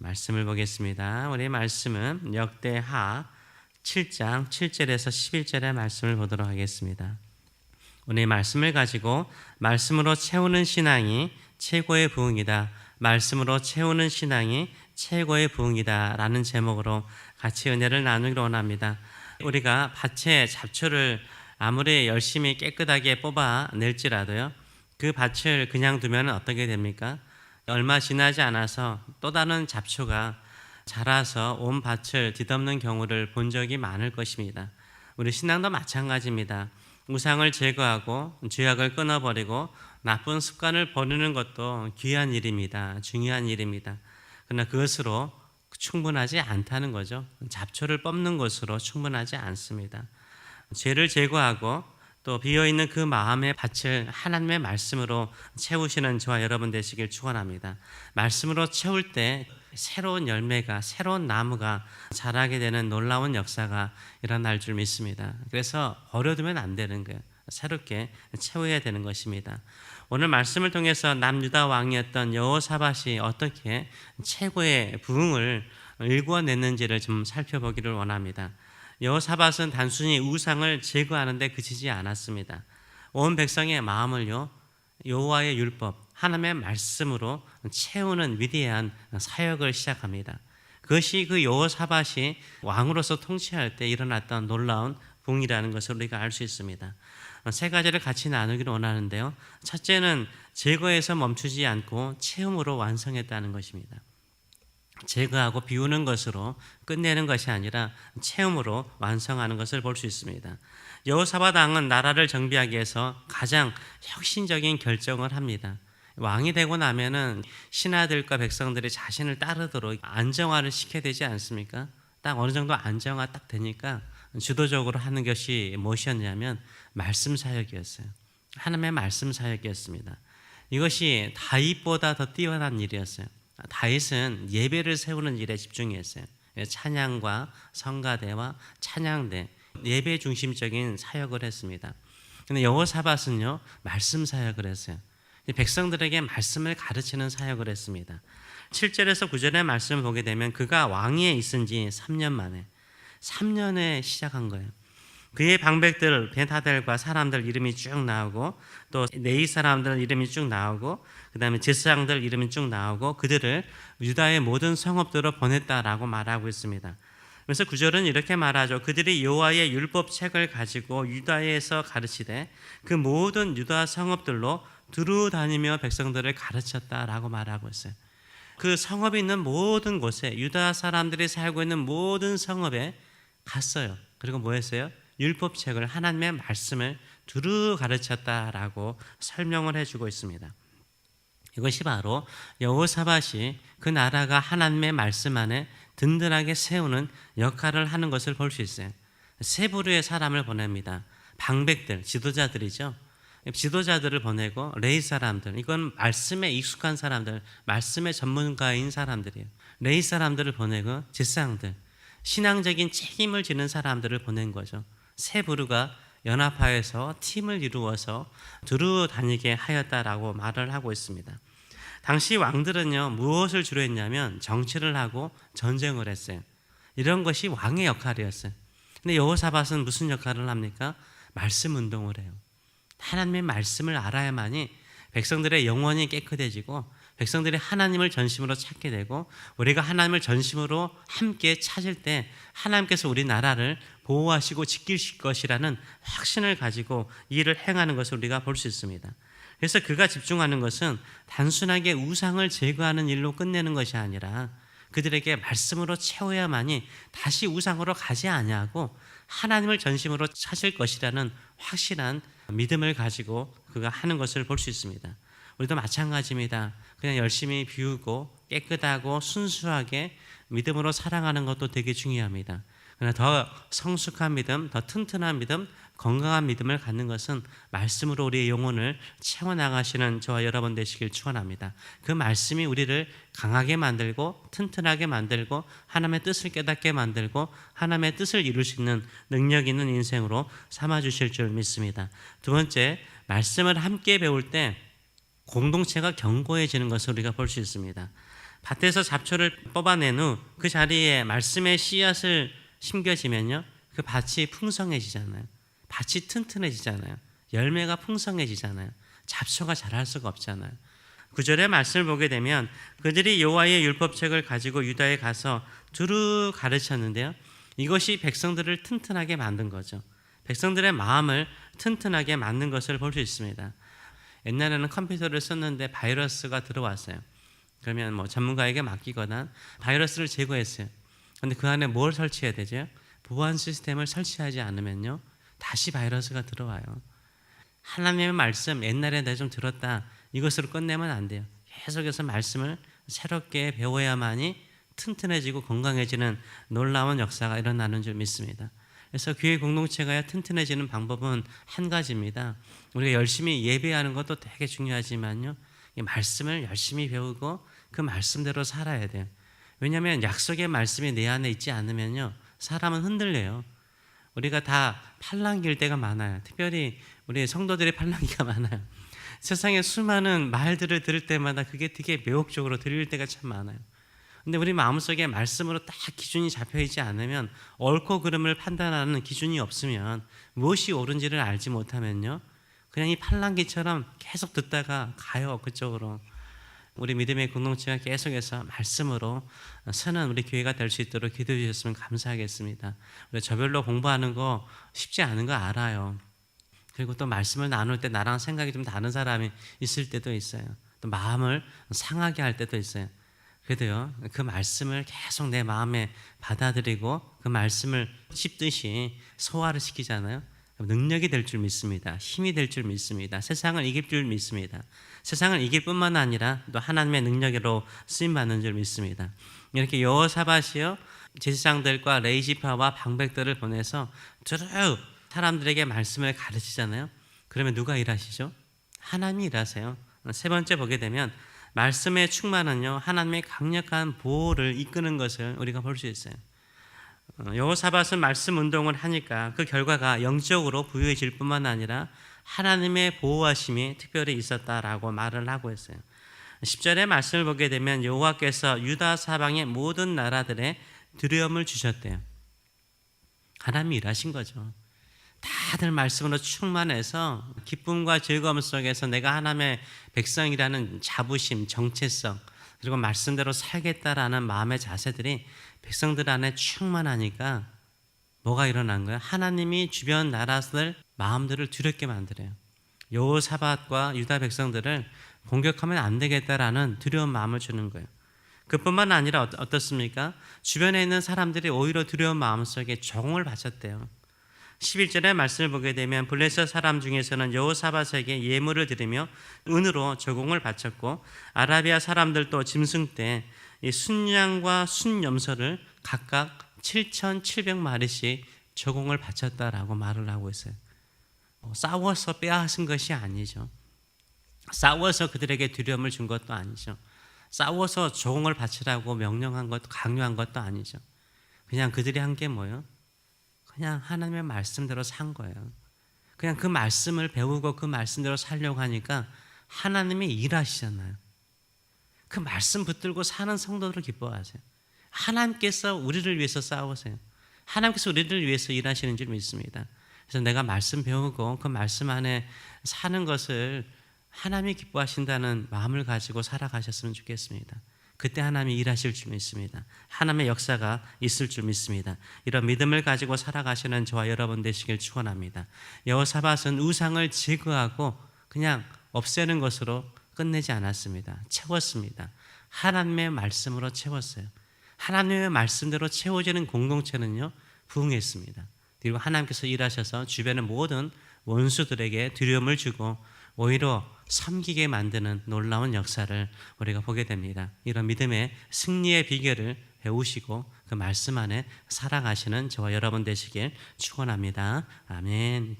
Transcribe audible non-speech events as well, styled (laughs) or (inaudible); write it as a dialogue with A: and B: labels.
A: 말씀을 보겠습니다. 우리 말씀은 역대하 7장 7절에서 11절의 말씀을 보도록 하겠습니다. 오늘 말씀을 가지고 말씀으로 채우는 신앙이 최고의 부흥이다. 말씀으로 채우는 신앙이 최고의 부흥이다 라는 제목으로 같이 은혜를 나누기로 원합니다. 우리가 밭에 잡초를 아무리 열심히 깨끗하게 뽑아 낼지라도요. 그 밭을 그냥 두면 어떻게 됩니까? 얼마 지나지 않아서 또 다른 잡초가 자라서 온 밭을 뒤덮는 경우를 본 적이 많을 것입니다. 우리 신앙도 마찬가지입니다. 우상을 제거하고 죄악을 끊어버리고 나쁜 습관을 버리는 것도 귀한 일입니다. 중요한 일입니다. 그러나 그것으로 충분하지 않다는 거죠. 잡초를 뽑는 것으로 충분하지 않습니다. 죄를 제거하고 또 비어 있는 그 마음의 밭을 하나님의 말씀으로 채우시는 저와 여러분 되시길 축원합니다. 말씀으로 채울 때 새로운 열매가 새로운 나무가 자라게 되는 놀라운 역사가 일어날 줄 믿습니다. 그래서 버려두면 안 되는 거예요. 새롭게 채워야 되는 것입니다. 오늘 말씀을 통해서 남유다 왕이었던 여호사밧이 어떻게 최고의 부흥을 일구어냈는지를 좀 살펴보기를 원합니다. 여호사밧은 단순히 우상을 제거하는데 그치지 않았습니다. 온 백성의 마음을요 여호와의 율법 하나님의 말씀으로 채우는 위대한 사역을 시작합니다. 그것이 그 여호사밧이 왕으로서 통치할 때 일어났던 놀라운 붕이라는 것을 우리가 알 수 있습니다. 세 가지를 같이 나누기를 원하는데요. 첫째는 제거에서 멈추지 않고 체험으로 완성했다는 것입니다. 제거하고 비우는 것으로 끝내는 것이 아니라 체험으로 완성하는 것을 볼 수 있습니다. 여호사밧 왕은 나라를 정비하기 위해서 가장 혁신적인 결정을 합니다. 왕이 되고 나면은 신하들과 백성들이 자신을 따르도록 안정화를 시켜야 되지 않습니까? 딱 어느 정도 안정화 딱 되니까 주도적으로 하는 것이 무엇이었냐면 말씀 사역이었어요. 하나님의 말씀 사역이었습니다. 이것이 다윗보다 더 뛰어난 일이었어요. 다윗은 예배를 세우는 일에 집중했어요. 찬양과 성가대와 찬양대, 예배 중심적인 사역을 했습니다. 근데 여호사밧은요 말씀 사역을 했어요. 백성들에게 말씀을 가르치는 사역을 했습니다. 7절에서 9절의 말씀을 보게 되면 그가 왕위에 있은 지 3년 만에 3년에 시작한 거예요. 그의 방백들 베타델과 사람들 이름이 쭉 나오고 또 네이 사람들 이름이 쭉 나오고 그다음에 제사장들 이름이 쭉 나오고 그들을 유다의 모든 성읍들로 보냈다라고 말하고 있습니다. 그래서 구절은 이렇게 말하죠. 그들이 여호와의 율법 책을 가지고 유다에서 가르치되 그 모든 유다 성읍들로 두루 다니며 백성들을 가르쳤다라고 말하고 있어요. 그 성읍이 있는 모든 곳에 유다 사람들이 살고 있는 모든 성읍에 갔어요. 그리고 뭐 했어요? 율법책을 하나님의 말씀을 두루 가르쳤다라고 설명을 해주고 있습니다. 이것이 바로 여호사밧이 그 나라가 하나님의 말씀 안에 든든하게 세우는 역할을 하는 것을 볼 수 있어요. 세 부류의 사람을 보냅니다. 방백들, 지도자들이죠. 지도자들을 보내고 레이 사람들, 이건 말씀에 익숙한 사람들, 말씀의 전문가인 사람들이에요. 레이 사람들을 보내고 제사장들, 신앙적인 책임을 지는 사람들을 보낸 거죠. 세 부류가 연합하여서 팀을 이루어서 두루 다니게 하였다라고 말을 하고 있습니다. 당시 왕들은요 무엇을 주로 했냐면 정치를 하고 전쟁을 했어요. 이런 것이 왕의 역할이었어요. 근데 여호사밧은 무슨 역할을 합니까? 말씀 운동을 해요. 하나님의 말씀을 알아야만이 백성들의 영혼이 깨끗해지고 백성들이 하나님을 전심으로 찾게 되고 우리가 하나님을 전심으로 함께 찾을 때 하나님께서 우리 나라를 보호하시고 지키실 것이라는 확신을 가지고 일을 행하는 것을 우리가 볼 수 있습니다. 그래서 그가 집중하는 것은 단순하게 우상을 제거하는 일로 끝내는 것이 아니라 그들에게 말씀으로 채워야만이 다시 우상으로 가지 아니하고 하나님을 전심으로 찾을 것이라는 확실한 믿음을 가지고 그가 하는 것을 볼 수 있습니다. 우리도 마찬가지입니다. 그냥 열심히 비우고 깨끗하고 순수하게 믿음으로 사랑하는 것도 되게 중요합니다. 더 성숙한 믿음, 더 튼튼한 믿음, 건강한 믿음을 갖는 것은 말씀으로 우리의 영혼을 채워 나가시는 저와 여러분 되시길 축원합니다. 그 말씀이 우리를 강하게 만들고 튼튼하게 만들고 하나님의 뜻을 깨닫게 만들고 하나님의 뜻을 이룰 수 있는 능력 있는 인생으로 삼아 주실 줄 믿습니다. 두 번째, 말씀을 함께 배울 때 공동체가 견고해지는 것을 우리가 볼 수 있습니다. 밭에서 잡초를 뽑아낸 후 그 자리에 말씀의 씨앗을 심겨지면요. 그 밭이 풍성해지잖아요. 밭이 튼튼해지잖아요. 열매가 풍성해지잖아요. 잡초가 자랄 수가 없잖아요. 구절의 말씀을 보게 되면 그들이 여호와의 율법책을 가지고 유다에 가서 두루 가르쳤는데요. 이것이 백성들을 튼튼하게 만든 거죠. 백성들의 마음을 튼튼하게 만든 것을 볼 수 있습니다. 옛날에는 컴퓨터를 썼는데 바이러스가 들어왔어요. 그러면 뭐 전문가에게 맡기거나 바이러스를 제거했어요. 근데 그 안에 뭘 설치해야 되죠? 보안 시스템을 설치하지 않으면요. 다시 바이러스가 들어와요. 하나님의 말씀 옛날에 내가 좀 들었다. 이것으로 끝내면 안 돼요. 계속해서 말씀을 새롭게 배워야만이 튼튼해지고 건강해지는 놀라운 역사가 일어나는 줄 믿습니다. 그래서 교회 공동체가 튼튼해지는 방법은 한 가지입니다. 우리가 열심히 예배하는 것도 되게 중요하지만요. 이 말씀을 열심히 배우고 그 말씀대로 살아야 돼요. 왜냐하면 약속의 말씀이 내 안에 있지 않으면요. 사람은 흔들려요. 우리가 다 팔랑길 때가 많아요. 특별히 우리 성도들의 팔랑기가 많아요. (laughs) 세상에 수많은 말들을 들을 때마다 그게 되게 매혹적으로 들릴 때가 참 많아요. 근데 우리 마음속에 말씀으로 딱 기준이 잡혀 있지 않으면 옳고 그름을 판단하는 기준이 없으면 무엇이 옳은지를 알지 못하면요. 그냥 이 팔랑기처럼 계속 듣다가 가요 그쪽으로. 우리 믿음의 공동체가 계속해서 말씀으로 서는 우리 교회가 될 수 있도록 기도해 주셨으면 감사하겠습니다. 우리 저별로 공부하는 거 쉽지 않은 거 알아요. 그리고 또 말씀을 나눌 때 나랑 생각이 좀 다른 사람이 있을 때도 있어요. 또 마음을 상하게 할 때도 있어요. 그래도요, 그 말씀을 계속 내 마음에 받아들이고 그 말씀을 씹듯이 소화를 시키잖아요. 능력이 될 줄 믿습니다. 힘이 될 줄 믿습니다. 세상을 이길 줄 믿습니다. 세상을 이길 뿐만 아니라 또 하나님의 능력으로 쓰임 받는 줄 믿습니다. 이렇게 여호사밧이요 제사장들과 레이지파와 방백들을 보내서 쭉 사람들에게 말씀을 가르치잖아요. 그러면 누가 일하시죠? 하나님이 일하세요. 세 번째 보게 되면 말씀의 충만은요 하나님의 강력한 보호를 이끄는 것을 우리가 볼 수 있어요. 어, 여호사밧은 말씀 운동을 하니까 그 결과가 영적으로 부유해질 뿐만 아니라 하나님의 보호하심이 특별히 있었다라고 말을 하고 있어요. 10절의 말씀을 보게 되면 여호와께서 유다 사방의 모든 나라들에 두려움을 주셨대요. 하나님이 일하신 거죠. 다들 말씀으로 충만해서 기쁨과 즐거움 속에서 내가 하나님의 백성이라는 자부심, 정체성 그리고 말씀대로 살겠다라는 마음의 자세들이 백성들 안에 충만하니까 뭐가 일어난 거예요? 하나님이 주변 나라들 마음들을 두렵게 만들어요. 여호사밧과 유다 백성들을 공격하면 안 되겠다라는 두려운 마음을 주는 거예요. 그뿐만 아니라 어떻- 어떻습니까? 주변에 있는 사람들이 오히려 두려운 마음 속에 정을 바쳤대요. 11절의 말씀을 보게 되면 블레셋 사람 중에서는 여호사밧에게 예물을 드리며 은으로 저공을 바쳤고 아라비아 사람들도 짐승 때 이 순양과 순염소를 각각 7,700마리씩 저공을 바쳤다라고 말을 하고 있어요. 뭐 싸워서 빼앗은 것이 아니죠. 싸워서 그들에게 두려움을 준 것도 아니죠. 싸워서 조공을 바치라고 명령한 것도 강요한 것도 아니죠. 그냥 그들이 한 게 뭐예요? 그냥 하나님의 말씀대로 산 거예요. 그냥 그 말씀을 배우고 그 말씀대로 살려고 하니까 하나님이 일하시잖아요. 그 말씀 붙들고 사는 성도들을 기뻐하세요. 하나님께서 우리를 위해서 싸우세요. 하나님께서 우리를 위해서 일하시는 줄 믿습니다. 그래서 내가 말씀 배우고 그 말씀 안에 사는 것을 하나님이 기뻐하신다는 마음을 가지고 살아가셨으면 좋겠습니다. 그때 하나님이 일하실 줄 믿습니다. 하나님의 역사가 있을 줄 믿습니다. 이런 믿음을 가지고 살아가시는 저와 여러분 되시길 축원합니다. 여호사밧은 우상을 제거하고 그냥 없애는 것으로 끝내지 않았습니다. 채웠습니다. 하나님의 말씀으로 채웠어요. 하나님의 말씀대로 채워지는 공동체는요 부흥했습니다. 그리고 하나님께서 일하셔서 주변의 모든 원수들에게 두려움을 주고 오히려 섬기게 만드는 놀라운 역사를 우리가 보게 됩니다. 이런 믿음의 승리의 비결을 배우시고 그 말씀 안에 살아가시는 저와 여러분 되시길 축원합니다. 아멘.